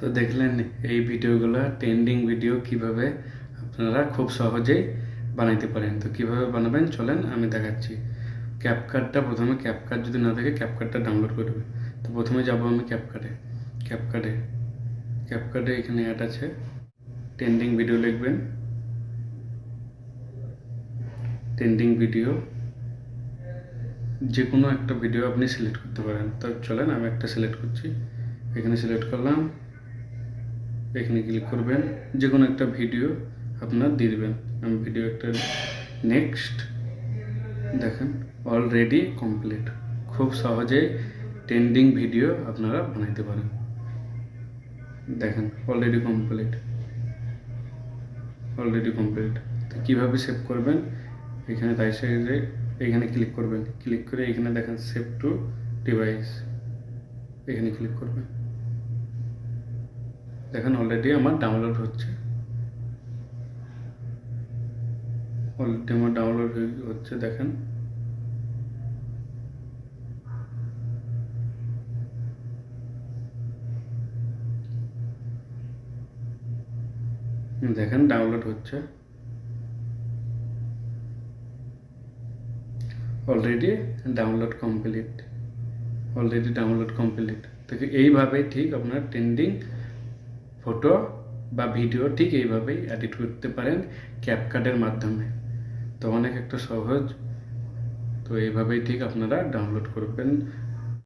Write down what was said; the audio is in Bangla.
তো দেখলেন এই ভিডিওগুলো ট্রেন্ডিং ভিডিও কীভাবে আপনারা খুব সহজেই বানাইতে পারেন। তো কীভাবে বানাবেন, চলেন আমি দেখাচ্ছি। ক্যাপকার্ডটা প্রথমে ক্যাপকার্ড যদি না থাকে ক্যাপকার্ডটা ডাউনলোড করবে তো প্রথমে যাব আমি ক্যাপকার্ডে ক্যাপকার্ডে ক্যাপকার্ডে এখানে অ্যাড আছে। ট্রেন্ডিং ভিডিও লিখবেন। ট্রেন্ডিং ভিডিও যে কোনো একটা ভিডিও আপনি সিলেক্ট করতে পারেন। তো চলেন আমি একটা সিলেক্ট করছি। এখানে সিলেক্ট করলাম। এখানে ক্লিক করবেন। যে কোনো একটা ভিডিও আপনার দিয়ে দেবেন। আমি ভিডিও একটা নেক্সট দেখেন অলরেডি কমপ্লিট খুব সহজে ট্রেন্ডিং ভিডিও আপনারা বানাইতে পারেন। দেখেন অলরেডি কমপ্লিট অলরেডি কমপ্লিট তো কীভাবে সেভ করবেন? এখানে তাই সাইডে এখানে ক্লিক করবেন। ক্লিক করে এখানে দেখেন সেভ টু ডিভাইস এখানে ক্লিক করবেন। দেখেন অলরেডি আমার ডাউনলোড হচ্ছে। অলরেডি আমার ডাউনলোড হচ্ছে, দেখেন। দেখেন ডাউনলোড হচ্ছে। Already download complete already download complete তো এইভাবেই ঠিক আপনার ট্রেন্ডিং ফটো বা ভিডিও ঠিক এইভাবেই এডিট করতে পারেন ক্যাপকার্ডের মাধ্যমে। তো অনেক একটা সহজ। তো এইভাবেই ঠিক আপনারা ডাউনলোড করবেন।